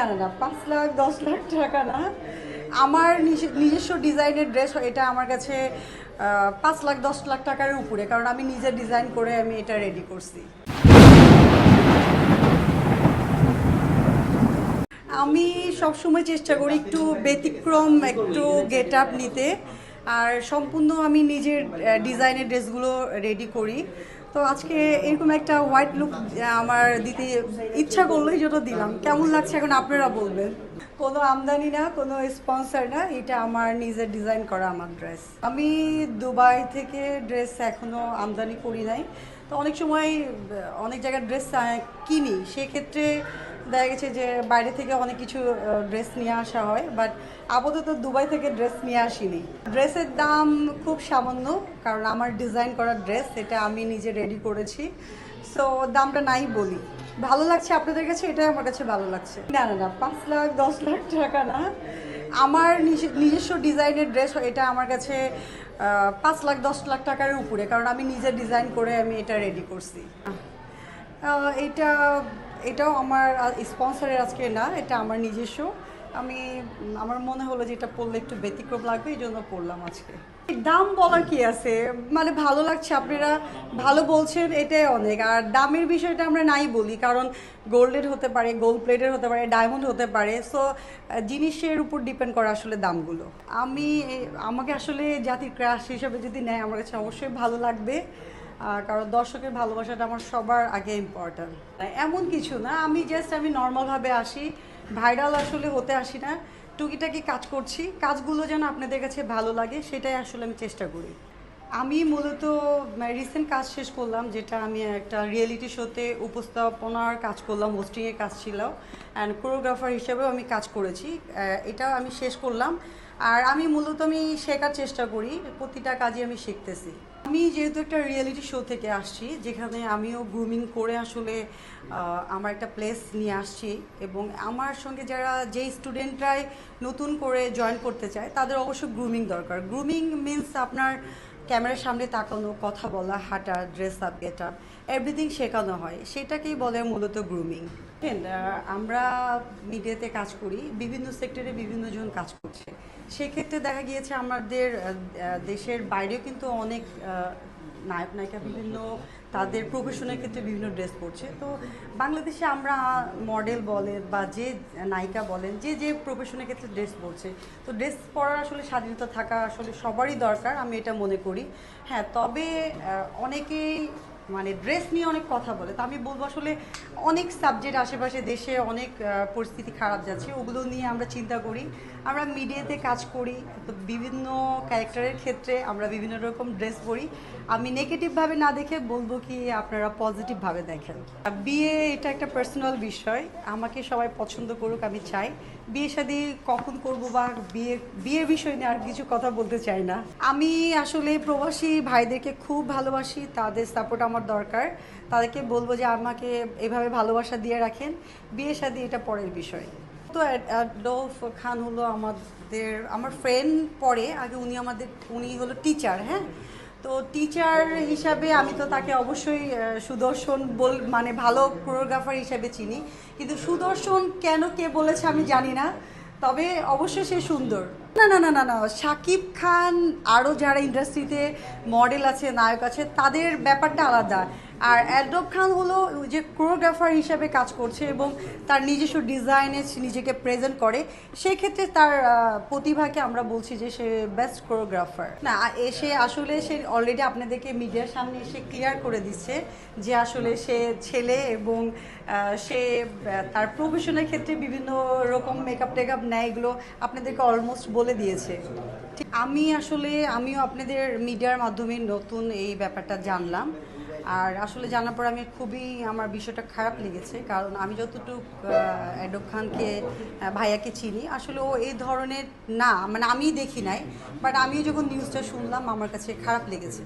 না না না, পাঁচ লাখ, দশ লাখ টাকা না। আমার নিজে- নিজস্ব ডিজাইনের ড্রেস এটা আমার কাছে পাঁচ লাখ, দশ লাখ টাকার উপরে, কারণ আমি নিজে ডিজাইন করে আমি এটা রেডি করছি। আমি সবসময় চেষ্টা করি একটু ব্যতিক্রম, একটু গেট আপ নিতে। আর সম্পূর্ণ আমি নিজের ডিজাইনের ড্রেসগুলো রেডি করি। তো আজকে এরকম একটা হোয়াইট লুক আমার দিতে ইচ্ছা করল জন্য দিলাম। কেমন লাগছে এখন আপনারা বলবেন? কোনো আমদানি না, কোনো স্পন্সার না, এটা আমার নিজের ডিজাইন করা আমার ড্রেস আমি দুবাই থেকে ড্রেস এখনও আমদানি করি নাই। তো অনেক সময় অনেক জায়গায় ড্রেস কিনি। সেক্ষেত্রে দেখা গেছে যে বাইরে থেকে অনেক কিছু ড্রেস নিয়ে আসা হয় বাট আপাতত দুবাই থেকে ড্রেস নিয়ে আসিনি। ড্রেসের দাম খুব সামান্য, কারণ আমার ডিজাইন করা ড্রেস এটা আমি নিজে রেডি করেছি। সো দামটা নাই বলি। ভালো লাগছে আপনাদের কাছে? এটাই আমার কাছে ভালো লাগছে। না না না, পাঁচ লাখ, দশ লাখ টাকা না। আমার নিজে- নিজস্ব ডিজাইনের ড্রেস এটা আমার কাছে পাঁচ লাখ, দশ লাখ টাকার উপরে, কারণ আমি নিজে ডিজাইন করে আমি এটা রেডি করছি। এটা এটাও আমার স্পন্সরের আজকে না, এটা আমার নিজস্ব। আমি আমার মনে হলো যে এটা পড়লে একটু ব্যতিক্রম লাগবে, এই জন্য পড়লাম আজকে। দাম বলার কি আছে? মানে ভালো লাগছে, আপনারা ভালো বলছেন, এটাই অনেক। আর দামের বিষয়টা আমরা নাই বলি, কারণ গোল্ডের হতে পারে, গোল্ড প্লেটের হতে পারে, ডায়মন্ড হতে পারে। সো জিনিসের উপর ডিপেন্ড করে আসলে দামগুলো। আমি আমাকে আসলে জাতির ক্রাশ হিসেবে যদি নেয়, আমার কাছে অবশ্যই ভালো লাগবে। কারণ দর্শকের ভালোবাসাটা আমার সবার আগে ইম্পর্ট্যান্ট এমন কিছু না, আমি জাস্ট আমি নর্মালভাবে আসি ভাইরাল আসলে হতে আসি না। টুকিটাকি কাজ করছি, কাজগুলো যেন আপনাদের কাছে ভালো লাগে, সেটাই আসলে আমি চেষ্টা করি। আমি মূলত রিসেন্ট কাজ শেষ করলাম, যেটা আমি একটা রিয়েলিটি শোতে উপস্থাপনার কাজ করলাম হোস্টিংয়ের কাজ ছিল অ্যান্ড কোরিওগ্রাফার হিসেবেও আমি কাজ করেছি। এটাও আমি শেষ করলাম। আর আমি মূলত আমি শেখার চেষ্টা করি, প্রতিটা কাজই আমি শিখতেছি। আমি যেহেতু একটা রিয়েলিটি শো থেকে আসছি, যেখানে আমিও গ্রুমিং করে আসলে আমার একটা প্লেস নিয়ে আসছি এবং আমার সঙ্গে যারা যেই স্টুডেন্টরাই নতুন করে জয়েন করতে চায়, তাদের অবশ্য গ্রুমিং দরকার। গ্রুমিং মিনস আপনার ক্যামেরার সামনে তাকানো, কথা বলা, হাঁটা dress up get up everything শেখানো হয়। সেটাকেই বলে মূলত গ্রুমিং আমরা মিডিয়াতে কাজ করি, বিভিন্ন সেক্টরে বিভিন্ন জন কাজ করছে। সেক্ষেত্রে দেখা গিয়েছে আমাদের দেশের বাইরেও কিন্তু অনেক নায়ক, নায়িকা বিভিন্ন, তাদের প্রফেশনের ক্ষেত্রে বিভিন্ন ড্রেস পরছে। তো বাংলাদেশে আমরা মডেল বলেন বা যে নায়িকা বলেন, যে যে প্রফেশনের ক্ষেত্রে ড্রেস পরছে, তো ড্রেস পরার আসলে স্বাধীনতা থাকা আসলে সবারই দরকার, আমি এটা মনে করি। হ্যাঁ তবে অনেকেই মানে ড্রেস নিয়ে অনেক কথা বলে। তো আমি বলব আসলে অনেক সাবজেক্ট আশেপাশে দেশে অনেক পরিস্থিতি খারাপ যাচ্ছে, ওগুলো নিয়ে আমরা চিন্তা করি। আমরা মিডিয়াতে কাজ করি, তো বিভিন্ন ক্যারেক্টারের ক্ষেত্রে আমরা বিভিন্ন রকম ড্রেস পরি। আমি নেগেটিভভাবে না দেখে বলব কি আপনারা পজিটিভভাবে দেখেন। বিয়ে এটা একটা পার্সোনাল বিষয়, আমাকে সবাই পছন্দ করুক আমি চাই। বিয়ে শাদি কখন করব বা বিয়ে, বিয়ের বিষয় নিয়ে আর কিছু কথা বলতে চাই না। আমি আসলে প্রবাসী ভাইদেরকে খুব ভালোবাসি, তাদের সাপোর্ট আমার দরকার। তাদেরকে বলব যে আমাকে এভাবে ভালোবাসা দিয়ে রাখেন। বিয়ে শাদি এটা পরের বিষয়। তো অ্যাডলফ খান হলো আমাদের আমার ফ্রেন্ড পরে, আগে উনি আমাদের উনি হলো টিচার হ্যাঁ? তো টিচার হিসাবে আমি তো তাকে অবশ্যই সুদর্শন বল মানে ভালো কোরিওগ্রাফার হিসাবে চিনি। কিন্তু সুদর্শন কেন কে বলেছে আমি জানি না। তবে অবশ্যই সে সুন্দর। না না না না না, শাকিব খান আরও যারা ইন্ডাস্ট্রিতে মডেল আছে, নায়ক আছে, তাদের ব্যাপারটা আলাদা। আর অ্যাডব খান হলো যে কোরিওগ্রাফার হিসাবে কাজ করছে এবং তার নিজস্ব ডিজাইনে নিজেকে প্রেজেন্ট করে। সেই ক্ষেত্রে তার প্রতিভাকে আমরা বলছি যে সে বেস্ট কোরিওগ্রাফার না এসে আসলে সে অলরেডি আপনাদেরকে মিডিয়ার সামনে এসে ক্লিয়ার করে দিচ্ছে যে আসলে সে ছেলে এবং সে তার প্রফেশনের ক্ষেত্রে বিভিন্ন রকম মেকআপ টেকআপ নেয় এগুলো আপনাদেরকে অলমোস্ট বলে দিয়েছে। আমি আসলে, আমিও আপনাদের মিডিয়ার মাধ্যমে নতুন এই ব্যাপারটা জানলাম। আর আসলে জানার পর আমি খুবই, আমার বিষয়টা খারাপ লেগেছে। কারণ আমি যতটুকু অ্যাডব খানকে ভাইয়াকে চিনি, আসলে ও এই ধরনের না মানে আমি দেখি নাই। বাট আমিও যখন নিউজটা শুনলাম, আমার কাছে খারাপ লেগেছে।